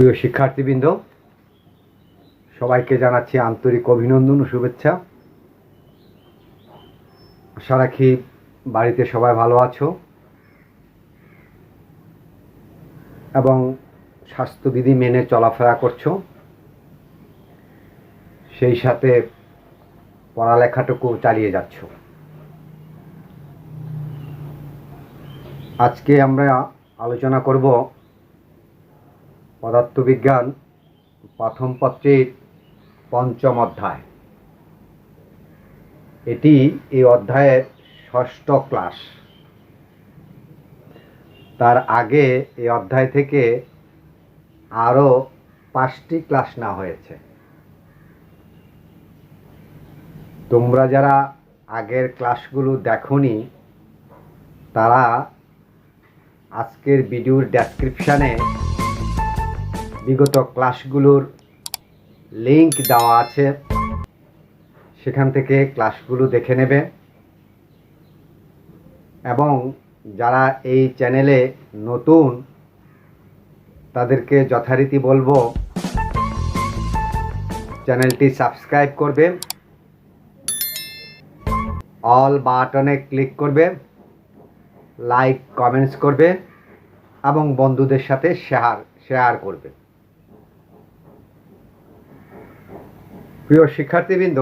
প্রিয় শিক্ষার্থীবৃন্দ, সবাইকে জানাচ্ছি আন্তরিক অভিনন্দন ও শুভেচ্ছা। আশা রাখি বাড়িতে সবাই ভালো আছো। এবং স্বাস্থ্যবিধি মেনে চলাফেরা করছ। সেই সাথে পড়ালেখাটুকু চালিয়ে যাচ্ছ। আজকে আমরা আলোচনা করব পদার্থবিজ্ঞান, প্রথম পত্রের পঞ্চম অধ্যায়। এটি এই অধ্যায়ের ষষ্ঠ ক্লাস। তার আগে এই অধ্যায় থেকে আরও পাঁচটি ক্লাস না হয়েছে। তোমরা যারা আগের ক্লাসগুলো দেখোনি, তারা আজকের ভিডিওর ডেসক্রিপশানে বিগত ক্লাসগুলোর লিংক দেওয়া আছে। সেখান থেকে ক্লাসগুলো দেখে নেবে। এবং যারা এই চ্যানেলে নতুন, তাদেরকে যথারীতি বলব, চ্যানেলটি সাবস্ক্রাইব করবে। অল বাটনে ক্লিক করবে। লাইক, কমেন্টস করবে। এবং বন্ধুদের সাথে শেয়ার শেয়ার করবে। প্রিয় শিক্ষার্থীবৃন্দ,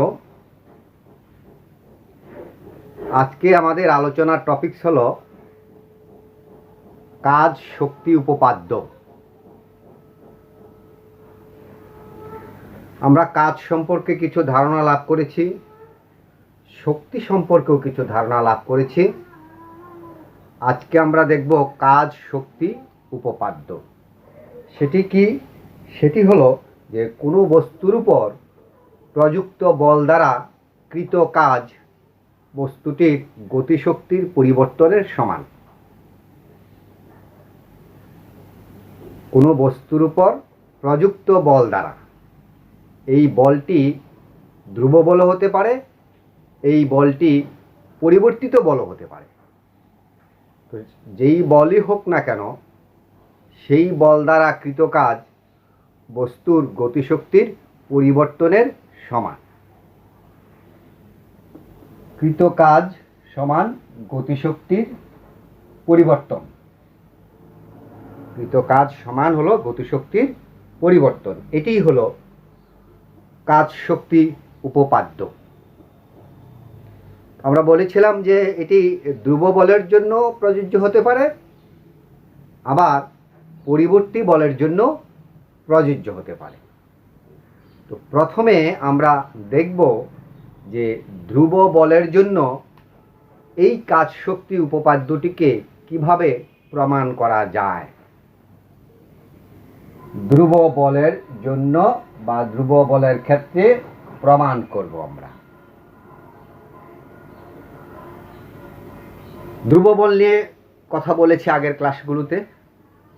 আজকে আমাদের আলোচনার টপিকস হলো কাজ, শক্তি, উপপাদ্য। আমরা কাজ সম্পর্কে কিছু ধারণা লাভ করেছি, শক্তি সম্পর্কেও কিছু ধারণা লাভ করেছি। আজকে আমরা দেখব কাজ, শক্তি, উপপাদ্য। সেটি কি? সেটি হলো যে কোনো বস্তুর উপর প্রযুক্ত বল দ্বারা কৃত কাজ বস্তুটির গতিশক্তির পরিবর্তনের সমান। কোনো বস্তুর উপর প্রযুক্ত বল দ্বারা। এই বলটি ধ্রুব বল হতে পারে, এই বলটি পরিবর্তিত বল হতে পারে। তো যেই বলই হোক না কেন, সেই বল দ্বারা কৃত কাজ বস্তুর গতিশক্তির পরিবর্তনের সমান। কৃত কাজ সমান গতিশক্তির পরিবর্তন। কৃত কাজ সমান হলো গতিশক্তির পরিবর্তন। এটিই হলো কাজ শক্তি উপপাদ্য। আমরা বলেছিলাম যে এটি ধ্রুব বলের জন্য প্রযোজ্য হতে পারে, আবার পরিবর্তী বলের জন্য প্রযোজ্য হতে পারে। তো প্রথমে আমরা দেখব যে ধ্রুব বলের জন্য এই কাজ শক্তি উপপাদ্যটিকে কীভাবে প্রমাণ করা যায়? ধ্রুব বলের জন্য বা ধ্রুব বলের ক্ষেত্রে প্রমাণ করব আমরা। ধ্রুব বল নিয়ে কথা বলেছি আগের ক্লাসগুলোতে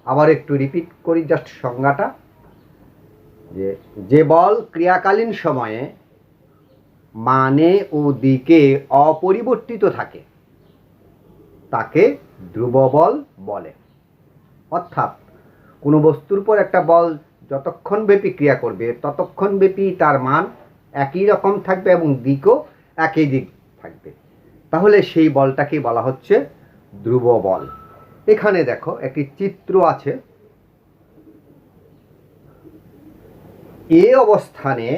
আবার একটু রিপিট করি জাস্ট সংজ্ঞাটা। যে যে বল ক্রিয়াকালীন সময়ে মানে ও দিকে অপরিবর্তিত থাকে, তাকে ধ্রুব বল বলে। অর্থাৎ কোনো বস্তুর উপর একটা বল যতক্ষণ ব্যাপী ক্রিয়া করবে, ততক্ষণ ব্যাপী তার মান একই রকম থাকবে এবং দিকও একই দিক থাকবে। তাহলে সেই বলটাকে বলা হচ্ছে ধ্রুব বল। এখানে দেখো একটি চিত্র আছে। এ অবস্থানে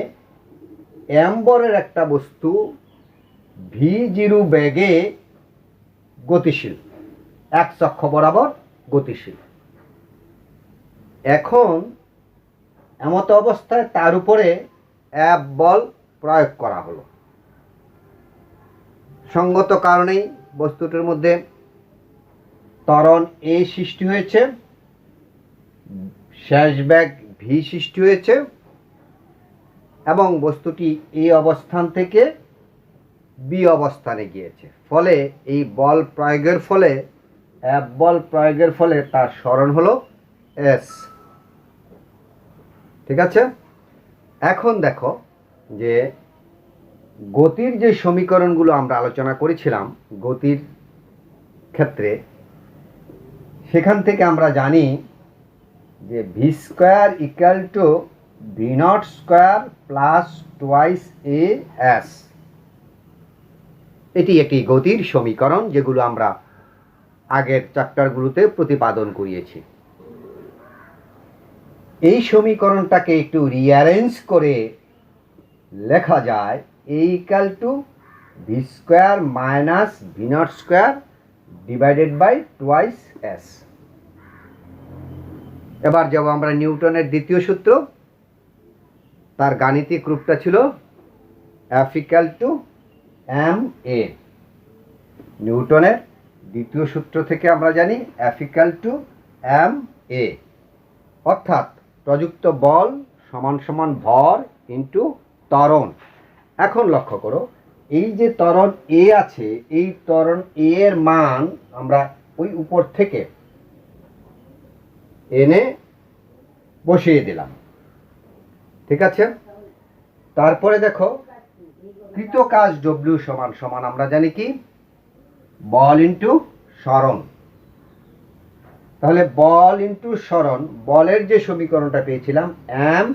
অ্যাম্বরের একটা বস্তু ভি জিরো বেগে গতিশীল, এক চক্ষ বরাবর গতিশীল। এখন এমত অবস্থায় তার উপরে অ্যাপ বল প্রয়োগ করা হলো। সঙ্গত কারণেই বস্তুটির মধ্যে ত্বরণ এ সৃষ্টি হয়েছে, শেষ ব্যাগ ভি সৃষ্টি হয়েছে। এবং বস্তুটি এই অবস্থান থেকে বি অবস্থানে গিয়েছে। ফলে এই বল প্রয়োগের ফলে অ্যাপ বল প্রয়োগের ফলে তার স্মরণ হলো এস। ঠিক আছে? এখন দেখো যে গতির যে সমীকরণগুলো আমরা আলোচনা করেছিলাম, গতির ক্ষেত্রে, সেখান থেকে আমরা জানি যে V square equal to V not square plus twice A S এটি একটি গতির সমীকরণ যেগুলো আমরা আগের চ্যাপ্টারগুলোতে প্রতিপাদন করিয়েছি। এই সমীকরণটাকে একটু রিঅ্যারেঞ্জ করে লেখা যায় A equal to V square minus V not square divided by twice S এবার যাব আমরা নিউটনের দ্বিতীয় সূত্র। তার গাণিতিক রূপটা ছিল অ্যাফিক্যাল টু এম এ নিউটনের দ্বিতীয় সূত্র থেকে আমরা জানি অ্যাফিক্যাল টু এম এ অর্থাৎ প্রযুক্ত বল সমান সমান ভর ইন্টু ত্বরণ। এখন লক্ষ্য করো, এই যে ত্বরণ এ আছে, এই ত্বরণ এ এর মান আমরা ওই উপর থেকে এনে বসিয়ে দিলাম। ঠিক আছে? তারপরে দেখো কৃত কাজ ডব্লিউ সমান সমান আমরা জানি কি? বল ইন্টু স্মরণ। তাহলে বল ইন্টু স্মরণ, বলের যে সমীকরণটা পেয়েছিলাম M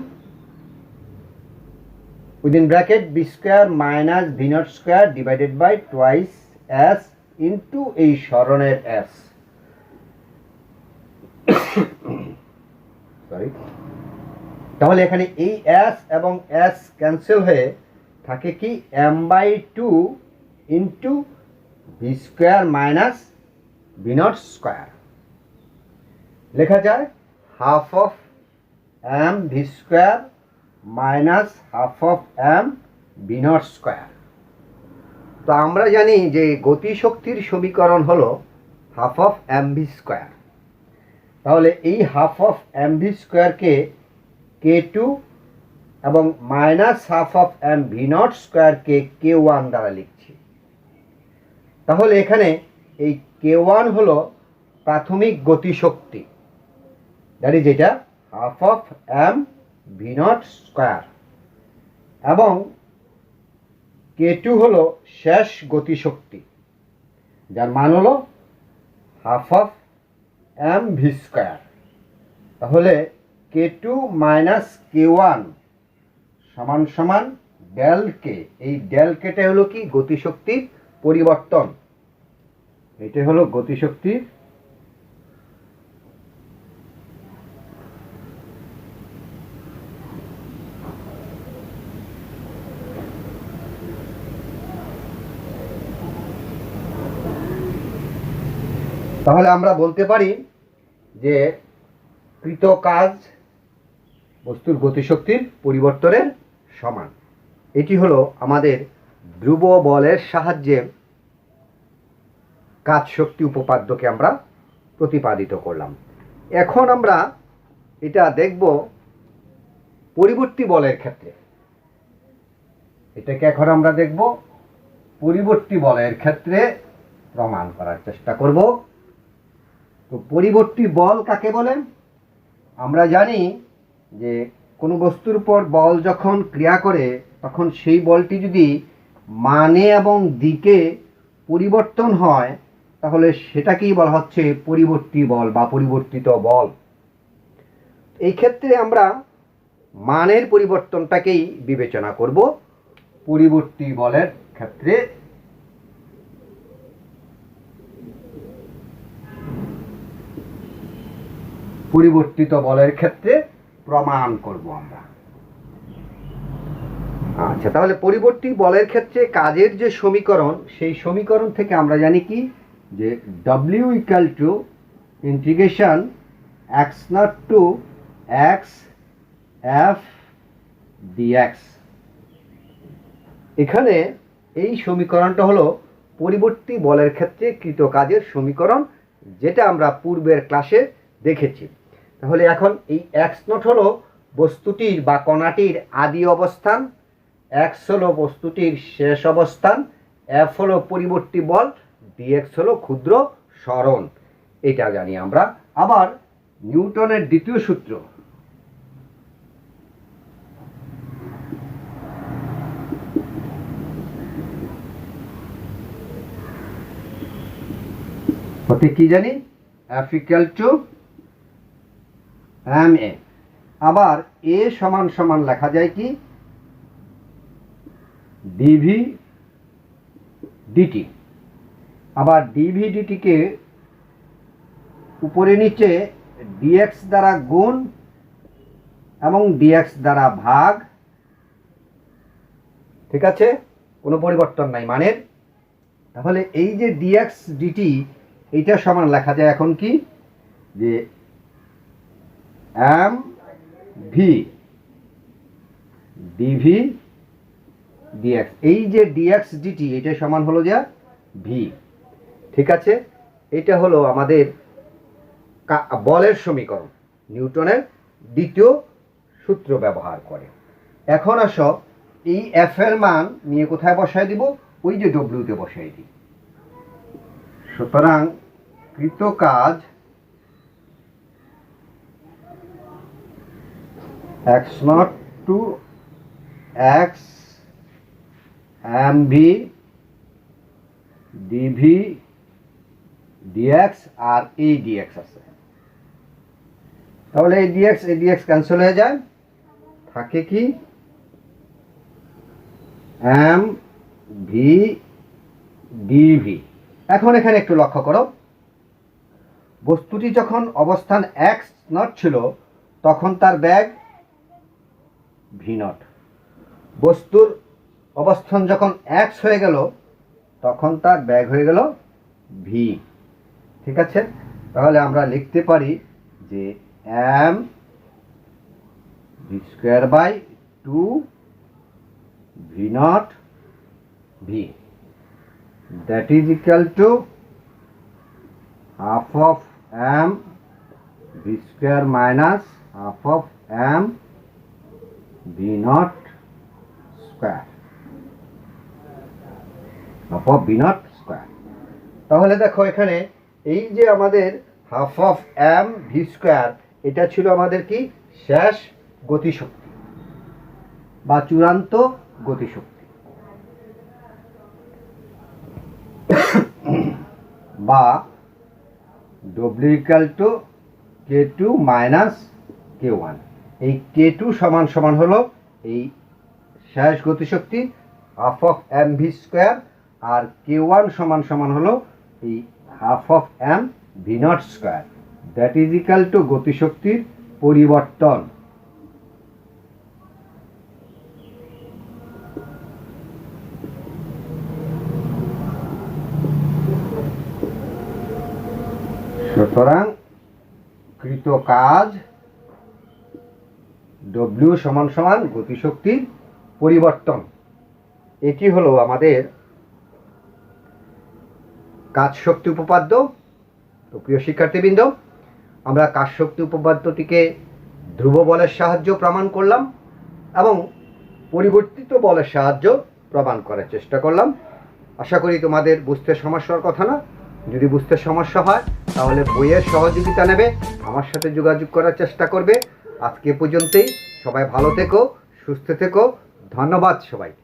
within bracket V square minus V not square divided by twice S into এই স্মরণের এস সরি তাহলে এখানে এই এস এবং এস ক্যান্সেল হয়ে থাকে কি M by two into V square minus V not square লেখা যায় half of M V square minus half of M V not square তো আমরা জানি যে গতিশক্তির সমীকরণ হলো half of M V square তাহলে এই হাফ অফ এম ভি স্কোয়ারকে কে টু এবং minus half of M V not স্কোয়ারকে কে ওয়ান দ্বারা লিখছি। তাহলে এখানে এই কে ওয়ান হলো প্রাথমিক গতিশক্তি। দ্যাট ইজ এটা half of M V not square এবং কে টু হলো শেষ গতিশক্তি। যার মান হলো half of M V square তাহলে K two minus K one সমান সমান ডেল কে এই ডেল কেটা হলো কি? গতিশক্তির পরিবর্তন। এটা হলো গতিশক্তির তাহলে আমরা বলতে পারি যে কৃত কাজ বস্তুর গতিশক্তির পরিবর্তনের সমান। এটি হলো আমাদের ধ্রুব বলের সাহায্যে কাজ শক্তি উপপাদ্যকে আমরা প্রতিপাদিত করলাম। এখন আমরা এটা দেখব পরিবর্তী বলের ক্ষেত্রে। এটাকে এখন আমরা দেখব পরিবর্তী বলের ক্ষেত্রে প্রমাণ করার চেষ্টা করব। তো পরিবর্তী বল কাকে বলেন আমরা জানি যে কোনো বস্তুর উপর বল যখন ক্রিয়া করে, তখন সেই বলটি যদি মানে এবং দিকে পরিবর্তন হয়, তাহলে সেটাকেই বলা হচ্ছে পরিবর্তী বল বা পরিবর্তিত বল। এই ক্ষেত্রে আমরা মানের পরিবর্তনটাকেই বিবেচনা করব। পরিবর্তী বলের ক্ষেত্রে পরিবর্তিত বলের ক্ষেত্রে প্রমাণ করব আমরা। আচ্ছা তাহলে পরিবর্তী বলের ক্ষেত্রে কাজের যে সমীকরণ, সেই সমীকরণ থেকে আমরা জানি কি? যে W equal to integration X not to X F DX এখানে এই সমীকরণটা হলো পরিবর্তী বলের ক্ষেত্রে কৃত কাজের সমীকরণ, যেটা আমরা পূর্বের ক্লাসে দেখেছি। তাহলে এখন এই এক্স নট হলো বস্তুটির বা কণাটির আদি অবস্থান এক্স হলো বস্তুটির শেষ অবস্থান এফ হলো পরিবর্তী বল ডিএক্স হলো ক্ষুদ্র স্মরণ এটা জানি আমরা। আবার নিউটনের দ্বিতীয় সূত্র। হতে কি জানি? ইকাল টু এম এ আবার এ সমান সমান লেখা যায় কি? ডিভি ডিটি আবার ডিভি ডিটিকে উপরে নিচে ডিএক্স দ্বারা গুণ এবং ডিএক্স দ্বারা ভাগ। ঠিক আছে? কোনো পরিবর্তন নাই। মানের? তাহলে এই যে ডিএক্স ডিটি এইটা সমান লেখা যায় এখন কি? যে এম ভি। ডিভি ডিএক্স এই যে ডিএক্স ডিটি এটা সমান হলো যা ভি ঠিক আছে? এটা হলো আমাদের বলের সমীকরণ, নিউটনের দ্বিতীয় সূত্র ব্যবহার করে। এখন আসো, এই এফ এর মান নিয়ে কোথায় বসায় দিব? ওই যে ডব্লিউতে বসাই দিই। সুতরাং কৃত কাজ not to, X M V DV, DX আর এই ডিএক্স আছে। তাহলে এই ডিএক্স এই ডিএক্স ক্যান্সেল হয়ে যায়। থাকে কি? M V DV. এখন এখানে একটু লক্ষ্য করো। বস্তুটি যখন অবস্থান এক্স নট ছিল, তখন তার ব্যাগ ভি নট বস্তুর অবস্থান যখন এক্স হয়ে গেল, তখন তার ব্যাগ হয়ে গেল ভি। ঠিক আছে? তাহলে আমরা লিখতে পারি যে M V square by two V not V. that is equal to half of m v square minus half of m v naught square. Half of v naught square. তাহলে দেখো এখানে এই যে আমাদের half of M V square এটা ছিল আমাদের কি? শেষ গতিশক্তি বা চূড়ান্ত গতিশক্তি। বা W equal to K two minus K one এই কে টু সমান সমান হলো এই শেষ গতিশক্তি half of M V square R K one সমান সমান হলো এই half of M V not square that is equal to গতিশক্তির পরিবর্তন। সুতরাং কৃত কাজ ডব্লিউ সমান সমান গতিশক্তির পরিবর্তন। এটি হলো আমাদের কাজ শক্তি উপপাদ্য। তো প্রিয় শিক্ষার্থীবৃন্দ, আমরা কাজ শক্তি উপপাদ্যটিকে ধ্রুব বলের সাহায্য প্রমাণ করলাম এবং পরিবর্তিত বলের সাহায্য প্রমাণ করার চেষ্টা করলাম। আশা করি তোমাদের বুঝতে সমস্যার কথা না। যদি বুঝতে সমস্যা হয়, তাহলে বইয়ের সহযোগিতা নেবে, আমার সাথে যোগাযোগ করার চেষ্টা করবে। আজকে পর্যন্তই। সবাই ভালো থেকো সুস্থ থেকো। ধন্যবাদ সবাইকে।